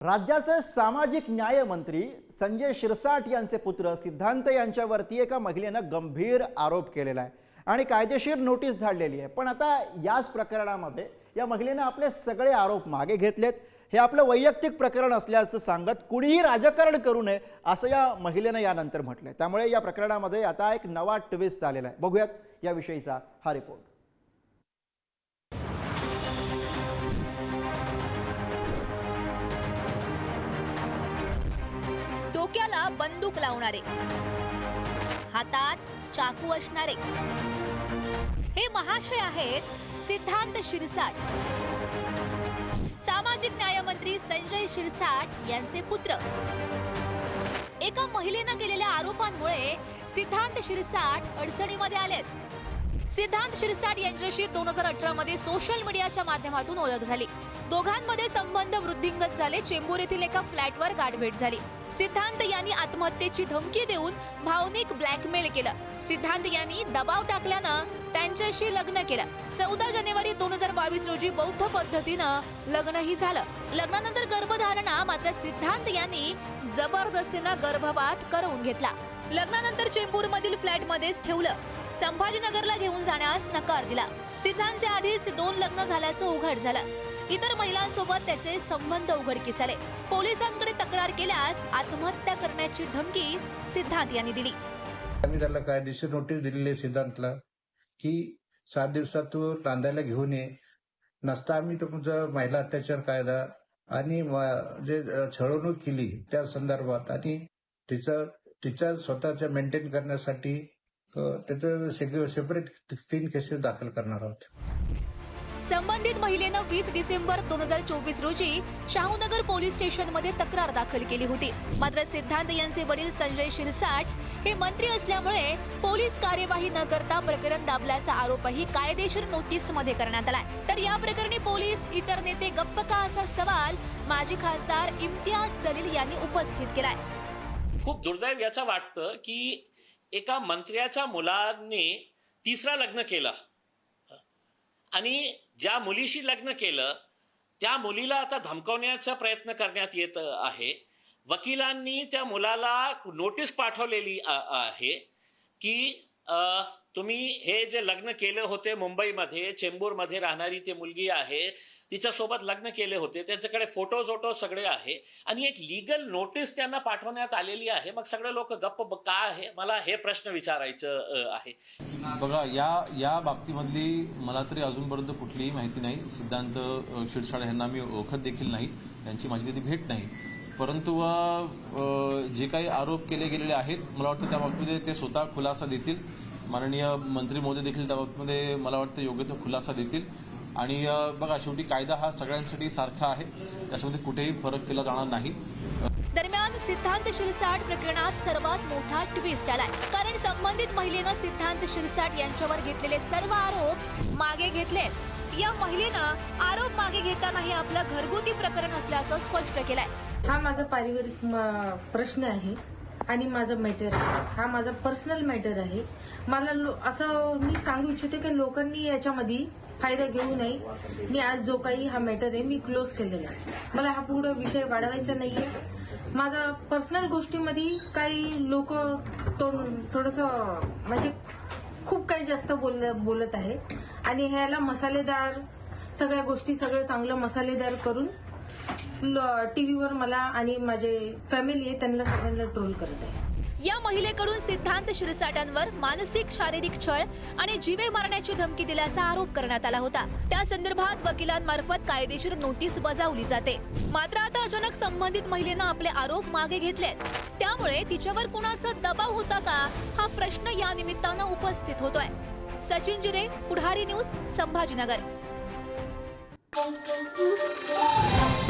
राज्याचे सामाजिक न्याय मंत्री संजय शिरसाट यांचे पुत्र सिद्धांत यांच्यावरती एका महिलेनं गंभीर आरोप केलेला आहे आणि कायदेशीर नोटीस धाडलेली आहे. पण आता याच प्रकरणामध्ये या महिलेनं आपले सगळे आरोप मागे घेतलेत. हे आपलं वैयक्तिक प्रकरण असल्याचं सांगत कुणीही राजकारण करू नये असं या महिलेनं यानंतर म्हटलंय. त्यामुळे या प्रकरणामध्ये आता एक नवा ट्विस्ट आलेला आहे. बघूयात याविषयीचा हा रिपोर्ट डोक्याला बंदूक लावणारे. हातात चाकू असणारे. हे महाशय आहेत सिद्धांत शिरसाट. सामाजिक न्यायमंत्री संजय शिरसाट यांचे पुत्र. एका महिलेनं केलेल्या आरोपांमुळे सिद्धांत शिरसाट अडचणीमध्ये आलेत. सिद्धांत शिरसाट यांच्याशी दोन हजार अठरा मध्ये सोशल मीडियाच्या माध्यमातून ओळख झाली. दोघांमध्ये संबंध वृद्धिंगत झाले. चेंबूर येथील एका फ्लॅटवर गाठभेट झाली. सिद्धांत यांनी आत्महत्येची धमकी देऊन भावनिक ब्लॅकमेल केलं. सिद्धांत यांनी दबाव टाकल्यानं त्यांच्याशी लग्न केलं. चौदा जानेवारी दोन हजार बावीस रोजी बौद्ध पद्धतीनं लग्नही झालं. लग्नानंतर गर्भधारणा मात्र सिद्धांत यांनी जबरदस्तीनं गर्भपात करवून घेतला. लग्नानंतर चेंबूर मधील फ्लॅट मध्येच ठेवलं. संभाजीनगरला घेऊन जाण्यास नकार दिला. सिद्धांतचे आधीच दोन लग्न झाल्याचं उघड झालं. इतर महिलांसोबत त्याचे संबंध उघडकीस आले. पोलिसांकडे तक्रार केल्यास आत्महत्या करण्याची धमकी सिद्धांत यांनी दिली. आम्ही त्याला कायदेशीर नोटीस दिलेली आहे सिद्धांतला की सात दिवसात तू नांदायला घेऊन ये. नसता आम्ही तुमचा महिला अत्याचार कायदा आणि म- जे छळवणूक केली त्या संदर्भात आणि तिचं तिच्या स्वतःच्या मेंटेन करण्यासाठी अ, त्याचं सेपरेट तीन केसेस दाखल करणार आहोत. संबंधित महिलेनं वीस डिसेंबर दोन हजार चोवीस रोजी शाहूनगर पोलीस स्टेशनमध्ये तक्रार दाखल केली होती. मात्र सिद्धांत यांचे वडील संजय शिरसाट हे मंत्री असल्यामुळे पोलीस कार्यवाही न करता प्रकरण दाबल्याचा आरोपही कायदेशीर नोटीसमध्ये करण्यात आलाय. तर या प्रकरणी पोलीस इतर नेते गप्प का असा सवाल माजी खासदार इम्तियाज जलील यांनी उपस्थित केलाय. खूप दुर्दैव याचं वाटतं की एका मंत्र्याच्या मुलाने तिसरा लग्न केलं. आणि ज्या मुलीशी लग्न केलं त्या मुलीला आता धमकवण्याचा प्रयत्न करण्यात येत आहे. वकिलांनी त्या मुलाला नोटीस पाठवलेली आहे की तुम्ही हे जे लग्न केले होते मुंबईमध्ये चेंबूरमध्ये राहणारी ती मुलगी आहे तिच्यासोबत लग्न केले होते त्यांच्याकडे फोटो वोटो सगळे आहे आणि एक लिगल नोटीस त्यांना पाठवण्यात आलेली आहे. मग सगळे लोक गप्प का आहे? मला हे प्रश्न विचारायचं आहे. बघा या या बाबतीमधली मला तरी अजूनपर्यंत कुठलीही माहिती नाही. सिद्धांत शिरसाळे यांना मी ओळखत देखील नाही. त्यांची माझी कधी भेट नाही. परंतु जे काही आरोप केले गेलेले आहेत मला वाटतं त्या बाबतीमध्ये ते स्वतः खुलासा देतील. माननीय मंत्री मोदी देखील त्या बाबतीमध्ये मला वाटतं योग्य तो खुलासा देतील. आणि बघा शेवटी कायदा हा सगळ्यांसाठी सारखा आहे. त्याच्यामध्ये कुठेही फरक केला जाणार नाही. दरम्यान सिद्धांत शिरसाट प्रकरणात सर्वात मोठा ट्विस्ट आलाय. कारण संबंधित महिलेनं सिद्धांत शिरसाट यांच्यावर घेतलेले सर्व आरोप मागे घेतले. या महिलेनं आरोप मागे घेताना हे आपलं घरगुती प्रकरण असल्याचं स्पष्ट केलंय. हा माझा पारिवारिक प्रश्न आहे. आणि माझा मॅटर आहे. हा माझा पर्सनल मॅटर आहे. मला लो- असं मी सांगू इच्छिते की लोकांनी याच्यामध्ये फायदा घेऊ नये. मी आज जो काही हा मॅटर आहे मी क्लोज केलेला आहे. मला हा पुढं विषय वाढवायचा नाहीये. माझा पर्सनल गोष्टीमध्ये काही लोक थोडस म्हणजे खूप काही जास्त बोलत आहे. आणि ह्याला मसालेदार सगळ्या गोष्टी सगळं चांगलं मसालेदार करून टीव्हीवर मला आणि माझे फॅमिली आहे त्यांना सगळ्यांना ट्रोल करत आहे. या महिलेकडून सिद्धांत शिरसाटांवर मानसिक शारीरिक छळ आणि जीवे मारण्याची धमकी दिल्याचा आरोप करण्यात आला होता. त्या संदर्भात वकिलांमार्फत कायदेशीर नोटीस बजावली जाते. मात्र आता अचानक संबंधित महिलेनं आपले आरोप मागे घेतलेत. त्यामुळे तिच्यावर कुणाचा दबाव होता का हा प्रश्न या निमित्तानं उपस्थित होतोय. Sachin Jire Pudhari news Sambhajinagar. Thank you.